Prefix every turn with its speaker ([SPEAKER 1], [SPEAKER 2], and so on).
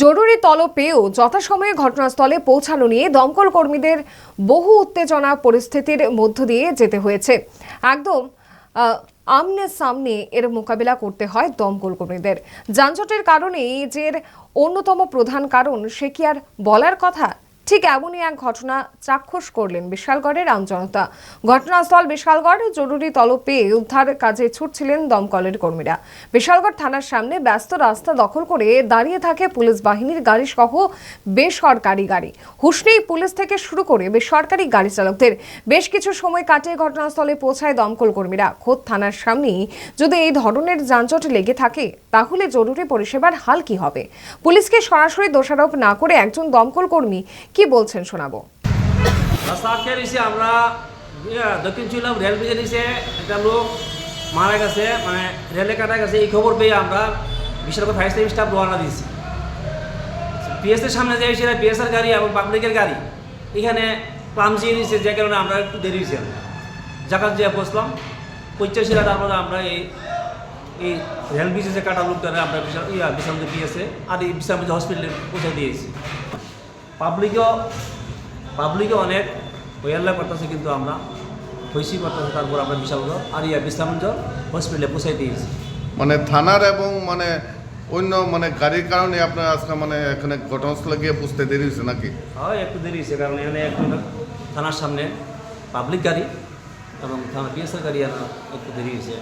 [SPEAKER 1] জরুরি তলব পেয়েও যথাসময়ে ঘটনাস্থলে পৌঁছানো নিয়ে দমকল কর্মীদের বহু উত্তেজনা পরিস্থিতির মধ্য দিয়ে যেতে হয়েছে। একদম আমনে সামনে এর মোকাবিলা করতে হয় দমকল কর্মীদের। যানজটের কারণে এই যে অন্যতম প্রধান কারণ, সে কি আর বলার কথা? ঠিক এমনই এক ঘটনা চাক্ষুষ করলেন বিশালগড়ের আমজনতা ঘটনাস্থল বিশালগড়, জরুরি তলব পেয়ে উদ্ধার কাজে ছুটছিলেন দমকলের কর্মীরা। বিশালগড় থানার সামনে ব্যস্ত রাস্তা দখল করে দাঁড়িয়ে থাকে পুলিশ বাহিনীর গাড়ি সহ বেসরকারি গাড়ি। হুশ নেই পুলিশ থেকে শুরু করে বেসরকারি গাড়ি চালকদের। বেশ কিছু সময় কাটিয়ে ঘটনাস্থলে পৌঁছায় দমকল কর্মীরা। খোদ থানার সামনেই যদি এই ধরনের যানজট লেগে থাকে, তাহলে জরুরি পরিষেবার হাল কি হবে? পুলিশকে সরাসরি দোষারোপ না করে একজন দমকল কর্মী কি বলছেন শোনাবো?
[SPEAKER 2] আমরা দক্ষিণ চুইলাম, রেল ব্রিজে নিচে একটা লোক মারা গেছে মানে রেলে কাটা গেছে, এই খবর পেয়ে আমরা বিশাল ফায়ার স্টেশন স্টাফ রওনা দিয়েছি। পিএসের সামনে যে এসে পিএসআর গাড়ি এবং পাবলিকের গাড়ি, এখানে ক্লামজি নিয়েছে যে কারণে আমরা একটু দেরি হয়েছে। জাকাত যে বসলাম পঁচাশিরা তারপরে আমরা এই এই রেল ব্রিজে যে কাটা লোকটারে আমরা বিশাল, ইয়া, বিশাল পিএসে আর এই বিশাল হসপিটালে পৌঁছে দিয়েছি। পাবলিকও পাবলিকও অনেক ওয়াল্লা করতেছে কিন্তু আমরা হইসি করতেছে তারপর আমরা বিশালগঞ্জ আর ইয়া বিশ্রামগঞ্জ হসপিটালে পৌঁছাই দিয়েছি।
[SPEAKER 3] মানে থানার এবং মানে অন্য মানে গাড়ির কারণে আপনার আজকে মানে এখানে ঘটনাস্থলে গিয়ে বুঝতে দেরি হয়েছে নাকি?
[SPEAKER 2] হয় একটু দেরি হয়েছে কারণ এখানে একটু থানার সামনে পাবলিক গাড়ি এবং থানা পিএসআর গাড়ি আর একটু দেরি হয়েছে।